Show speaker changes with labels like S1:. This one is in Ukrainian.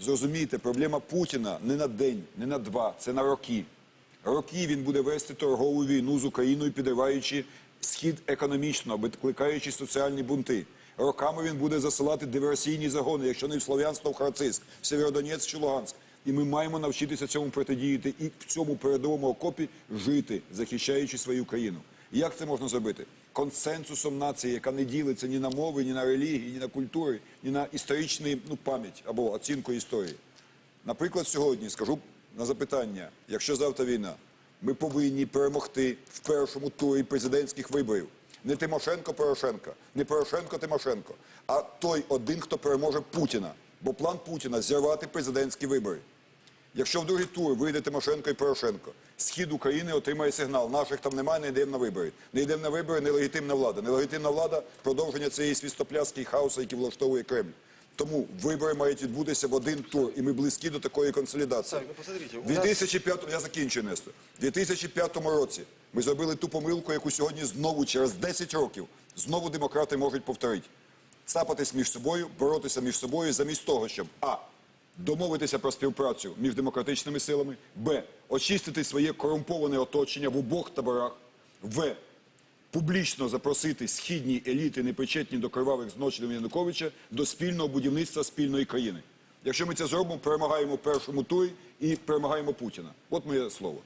S1: Зрозумійте, проблема Путіна не на день, не на два, це на роки. Роки він буде вести торгову війну з Україною, підриваючи схід економічно, викликаючи соціальні бунти. Роками він буде засилати диверсійні загони, якщо не в Слов'янськ, то в Харциськ, в Сєвєродонецьк чи Луганськ. І ми маємо навчитися цьому протидіяти і в цьому передовому окопі жити, захищаючи свою країну. Як це можна зробити? Консенсусом нації, яка не ділиться ні на мови, ні на релігії, ні на культури, ні на історичну ну, пам'ять або оцінку історії. Наприклад, сьогодні скажу на запитання: якщо завтра війна, ми повинні перемогти в першому турі президентських виборів. Не Тимошенко Порошенка, не Порошенко Тимошенко, а той один, хто переможе Путіна. Бо план Путіна зірвати президентські вибори. Якщо в другий тур вийде Тимошенко і Порошенко, схід України отримає сигнал. Наших там немає, не йдемо на вибори. Не йдемо на вибори, нелегітимна влада. Нелегітимна влада продовження цієї свістопляски і хаосу, який влаштовує Кремль. Тому вибори мають відбутися в один тур, і ми близькі до такої консолідації.
S2: У
S1: В 2005, я закінчую, Нестор. В 2005 році ми зробили ту помилку, яку сьогодні знову через 10 років знову демократи можуть повторити. Цапатись між собою, боротися між собою замість того, щоб а. Домовитися про співпрацю між демократичними силами, б. Очистити своє корумповане оточення в обох таборах, в. Публічно запросити східні еліти, непричетні до кривавих злочинів Януковича, до спільного будівництва спільної країни. Якщо ми це зробимо, перемагаємо першому турі і перемагаємо Путіна. От моє слово.